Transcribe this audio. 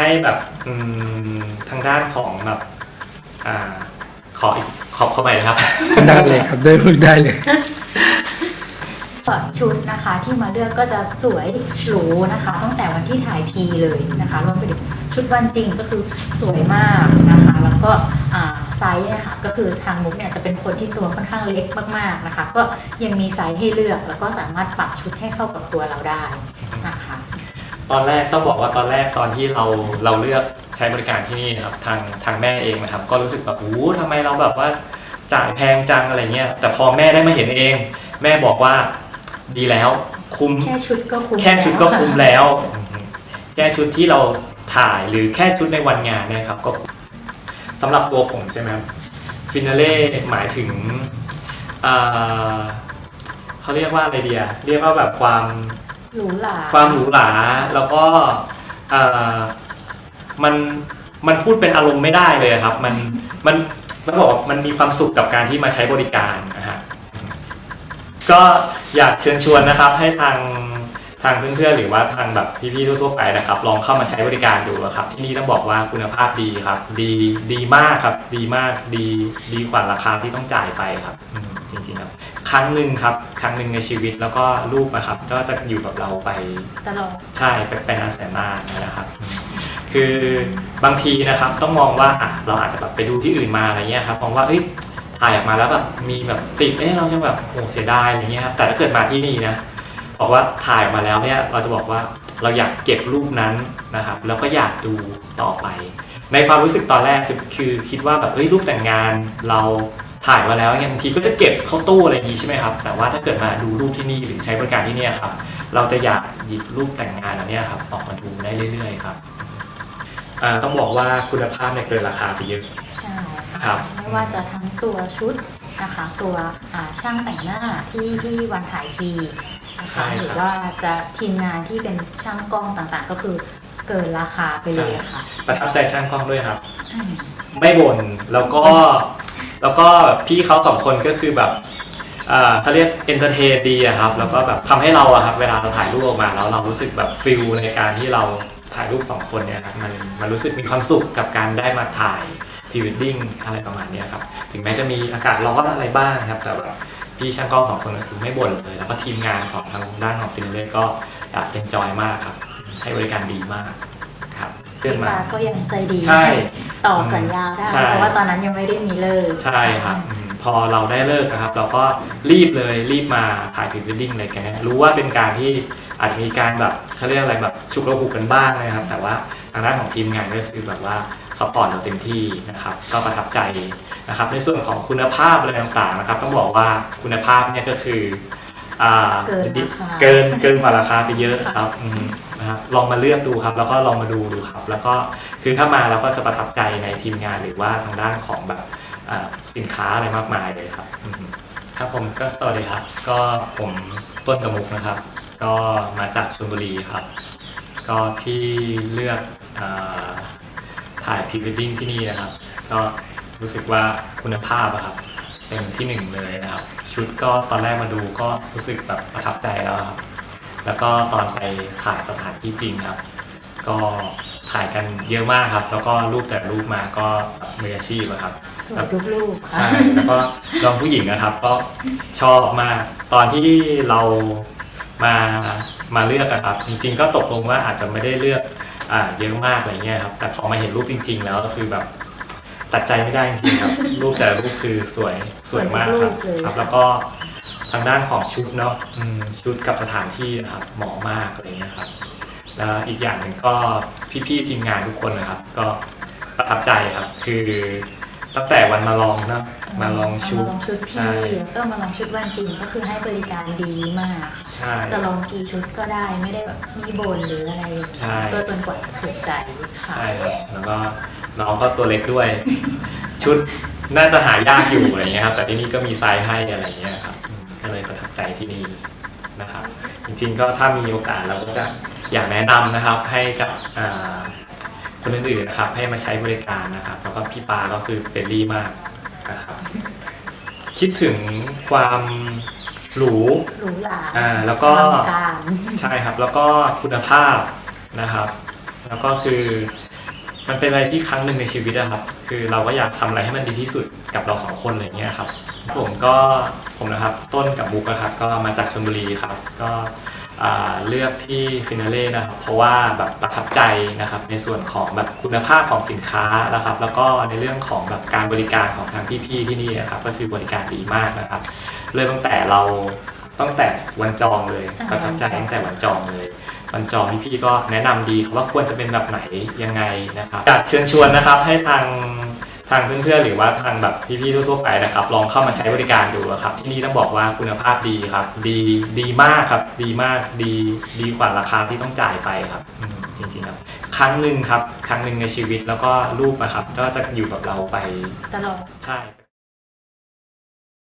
ให้แบบอืมทางด้านของแบบอ่าขออีกขอเข้าไปนะครับ ได้เลยครับได้พูดได้เลยชุดนะคะที่มาเลือกก็จะสวยหรูนะคะ ตั้งแต่วันที่ถ่ายพีเลยนะคะรวมไปถึงชุดวันจริงก็คือสวยมากนะคะ แล้วก็อ่าไซส์เนี่ยค่ะก็คือทางมุกเนี่ยจะเป็นคนที่ตัวค่อนข้างเล็กมากๆนะคะ ก็ยังมีไซส์ให้เลือกแล้วก็สามารถปรับชุดให้เข้ากับตัวเราได้นะคะ ตอนแรกต้องบอกว่าตอนแรกตอนที่เราเราเลือกใช้บริการที่นี่นะครับทางทางแม่เองนะครับ ก็รู้สึกแบบโอ้โหทำไมเราแบบว่าจ่ายแพงจังอะไรเงี้ยแต่พอแม่ได้มาเห็นเอง แม่บอกว่าดีแล้วคุ้มแค่ชุดก็คุ้มแค่ชุดก็ล้วคุ้มแล้ว แค่ชุดที่เราถ่ายหรือแค่ชุดในวันงานเนี่ยครับก็คุ้มสำหรับตัวผมใช่ไหมครับฟินาเล่หมายถึงอ่าเขาเรียกว่าอะไรเดียเรียกว่าแบบความ หรูหราความหรูหราแล้วก็เอ่อมันมันพูดเป็นอารมณ์ไม่ได้เลยครับ มันมันมันบอกว่ามันมีความสุขกับการที่มาใช้บริการนะฮะก็อยากเชิญชวนนะครับให้ทางทางเพื่อนๆหรือว่าทางแบบพี่ๆทั่วๆไปนะครับ ลองเข้ามาใช้บริการดูครับ ที่นี่ต้องบอกว่าคุณภาพดีครับ ดีดีมากครับ ดีมากดีดีกว่าราคาที่ต้องจ่ายไปครับ จริงๆครับ ครั้งหนึ่งครับ ครั้งหนึ่งในชีวิตแล้วก็ลูกนะครับ ก็จะอยู่กับเราไปตลอดใช่ไปเป็นอาแสนนานนะครับ คือบางทีนะครับต้องมองว่าอะเราอาจจะแบบไปดูที่อื่นมาอะไรเงี้ยครับมองว่าเอ้ยถ่ายออกมาแล้วแบบมีแบบติดเอ้เราจะแบบโอ้เสียดายอะไรเงี้ยครับแต่ถ้าเกิดมาที่นี่นะบอกว่าถ่ายออกมาแล้วเนี่ยเราจะบอกว่าเราอยากเก็บรูปนั้นนะครับ แล้วก็อยากดูต่อไป ในความรู้สึกตอนแรกคือคือคิดว่าแบบเฮ้ยรูปแต่งงานเรา ถ่ายมาแล้วเนี่ยบางทีก็จะเก็บเข้าตู้อะไรอย่างนี้ใช่ไหมครับ แต่ว่าถ้าเกิดมาดูรูปที่นี่หรือใช้บริการที่เนี่ยครับ เราจะอยากหยิบรูปแต่งงานอันเนี้ยครับออกมาดูได้เรื่อยๆครับอ่าต้องบอกว่าคุณภาพเนี่ยเกินราคาไปเยอะใช่ครัค่ะบไม่ว่าจะทั้งตัวชุดนะคะตัวอ่าช่างแต่งหน้าที่ที่วันถ่ายทีนะคะหรือว่าจะทีมงานที่เป็นช่างกล้องต่างๆ ก็คือเกินราคาไปเลยค่ะประทับใจช่างกล้องด้วยครับอืมไม่บ่นแล้วก็ แล้วก็พี่เขาสองคนก็คือแบบอ่าเขาเรียกเอนเตอร์เทนดีอะครับ แล้วก็แบบทำให้เราอะครับ เวลาเราถ่ายรูปออกมาแล้วเรารู้สึกแบบฟิลในการที่เราถ่ายรูปสองคนเนี่ยครับมันมันรู้สึกมีความสุขกับการได้มาถ่ายพรีเวดดิ้งอะไรประมาณเนี้ยครับ ถึงแม้จะมีอากาศร้อนอะไรบ้างครับ แต่แบบพี่ช่างกล้องสองคนก็คือไม่บ่นเลย แล้วก็ทีมงานของทางด้านของฟินเล่ก็เอนจอยมากครับ ให้บริการดีมากครับเพื่อนพี่มาปาก็ยังใจดีใช่ ต่อสัญญาได้ใช่ เพราะว่าตอนนั้นยังไม่ได้มีเลิก ใช่ครับอืมพอเราได้เลิกอะครับ เราก็รีบเลยรีบมาถ่ายพรีเวดดิ้งเลยกันนะรู้ว่าเป็นการที่อาจจะมีการแบบเขาเรียกอะไรแบบฉุกระหุกกันบ้างนะครับ แต่ว่าทางด้านของทีมงานก็คือแบบว่าสปอร์ตเราเต็มที่นะครับ ก็ประทับใจนะครับ ในส่วนของคุณภาพอะไรต่างๆนะครับ ต้องบอกว่าคุณภาพเนี่ยก็คืออ่าเกินราคา เกินเกินกว่าราคาไปเยอะครับอืม นะครับลองมาเลือกดูครับ แล้วก็ลองมาดูดูครับ แล้วก็คือถ้ามาเราก็จะประทับใจในทีมงานหรือว่าทางด้านของแบบสินค้าอะไรมากมายเลยครับครับผมก็สวัสดีครับ ก็ผมต้นกระมุกนะครับ ก็มาจากชลบุรีครับ ก็ที่เลือกอถ่ายพรีเวดดิ้งที่นี่นะครับ ก็รู้สึกว่าคุณภาพอะครับเป็นที่หนึ่งเลยนะครับ ชุดก็ตอนแรกมาดูก็รู้สึกแบบประทับใจแล้วครับ แล้วก็ตอนไปถ่ายสถานที่จริงครับ ก็ถ่ายกันเยอะมากครับ แล้วก็รูปแต่รูปมาก็แบบมืออาชีพอะครับสวยทุกลูกค่ะใช่แล้วก็น้องผู้หญิงนะครับ ก็ชอบมาก ตอนที่เรามามาเลือกอะครับ จริง ๆ ก็ตกลงว่าอาจจะไม่ได้เลือกอ่าเยอะมากอะไรเงี้ยครับ แต่พอมาเห็นรูปจริง ๆ แล้วก็คือแบบตัดใจไม่ได้จริงๆครับ รูปแต่ละรูปคือสวยสวยมากครับสวยทุกรูปเลยครับ แล้วก็ ทางด้านของชุดเนาะอืมชุดกับสถานที่นะครับเหมาะมากอะไรเงี้ยครับแล้วอีกอย่างหนึ่งก็พี่ๆทีมงานทุกคนนะครับ ก็ประทับใจครับ คือตั้งแต่วันมาลองนะมาลองชุด มาลองชุดใช่พี่แล้วก็มาลองชุดวันจริงก็คือให้บริการดีมาก ใช่ จะลองกี่ชุดก็ได้ไม่ได้แบบมีบ่นหรืออะไรใช่ ก็จนกว่าจะถูกใจค่ะ ใช่ครับแล้วก็น้องก็ตัวเล็กด้วย ชุดน่าจะหายากอยู่อะไรเงี้ยครับ แต่ที่นี่ก็มีไซส์ให้อะไรเงี้ยครับ ใจที่นี่นะครับ จริงๆก็ถ้ามีโอกาสเราก็จะอยากแนะนำนะครับให้กับอ่าคนอื่นๆนะครับให้มาใช้บริการนะครับ แล้วก็พี่ปาก็คือเฟรนลี่มากนะครับ คิดถึงความหรูหรูหราอ่าแล้วก็อลังการใช่ครับ แล้วก็คุณภาพนะครับ แล้วก็คือมันเป็นอะไรที่ครั้งหนึ่งในชีวิตอะครับ คือเราก็อยากทำอะไรให้มันดีที่สุดกับเราสองคนอะไรอย่างเงี้ยครับ ผมก็ผมนะครับต้นกับมุกนะครับก็มาจากชลบุรีครับก็อ่าเลือกที่ฟินาเล่นะครับเพราะว่าแบบประทับใจนะครับในส่วนของแบบคุณภาพของสินค้านะครับ แล้วก็ในเรื่องของแบบการบริการของทางพี่ๆที่นี่นะครับก็คือบริการดีมากนะครับเริ่มตั้งแต่เราตั้งแต่วันจองเลยอ่าประทับใจตั้งแต่วันจองเลยวันจองพี่ๆก็แนะนำดีครับว่าควรจะเป็นแบบไหนยังไงนะครับอยากเชิญชวนนะครับให้ทาง ทางเพื่อนๆหรือว่าทางแบบพี่ๆทั่วๆไปนะครับ ลองเข้ามาใช้บริการดูครับ ที่นี่ต้องบอกว่าคุณภาพดีครับ ดีดีมากครับ ดีมากดีดีกว่าราคาที่ต้องจ่ายไปครับอืมจริงๆครับ ครั้งหนึ่งครับ ครั้งหนึ่งในชีวิตแล้วก็รูปนะครับก็จะอยู่กับเราไปตลอดใช่